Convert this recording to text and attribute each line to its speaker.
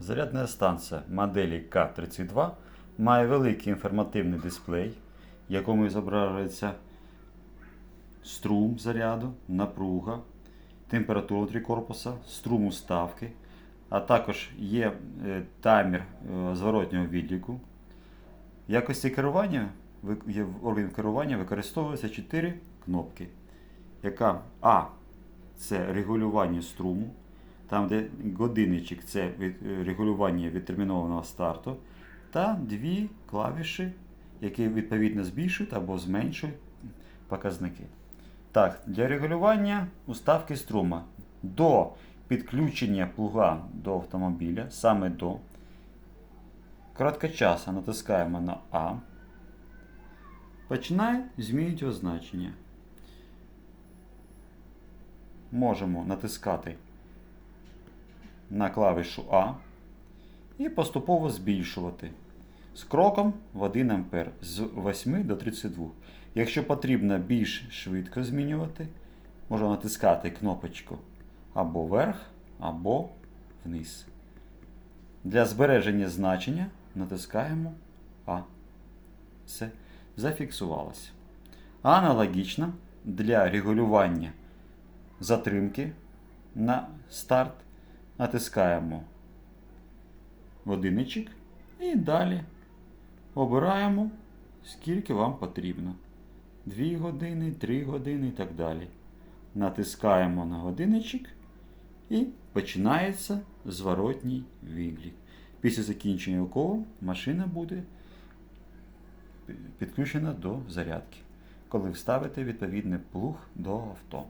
Speaker 1: Зарядна станція моделі К32 має великий інформативний дисплей, в якому зображується струм заряду, напруга, температура внутрі корпуса, струм уставки, а також є е, таймер е, зворотнього відліку. В якості керування в органі керування використовуються 4 кнопки, яка А це регулювання струму, там, де годинничок це е, регулювання відтермінованого старту, та дві клавіші, які відповідно збільшують або зменшують показники. Так, для регулювання уставки струма до підключення плуга до автомобіля, саме до короткочаса натискаємо на А. Починає змінювати його значення. Можемо натискати на клавішу А і поступово збільшувати з кроком в 1 А з 8 до 32. Якщо потрібно більш швидко змінювати, можна натискати кнопочку або вверх, або вниз. Для збереження значення натискаємо А. Все зафіксувалося. Аналогічно для регулювання затримки на старт натискаємо годинничок і далі обираємо, скільки вам потрібно. 2 години, 3 години і так далі. Натискаємо на годинничок і починається зворотній відлік. Після закінчення якого машина буде підключена до зарядки, коли вставите відповідний плуг до авто.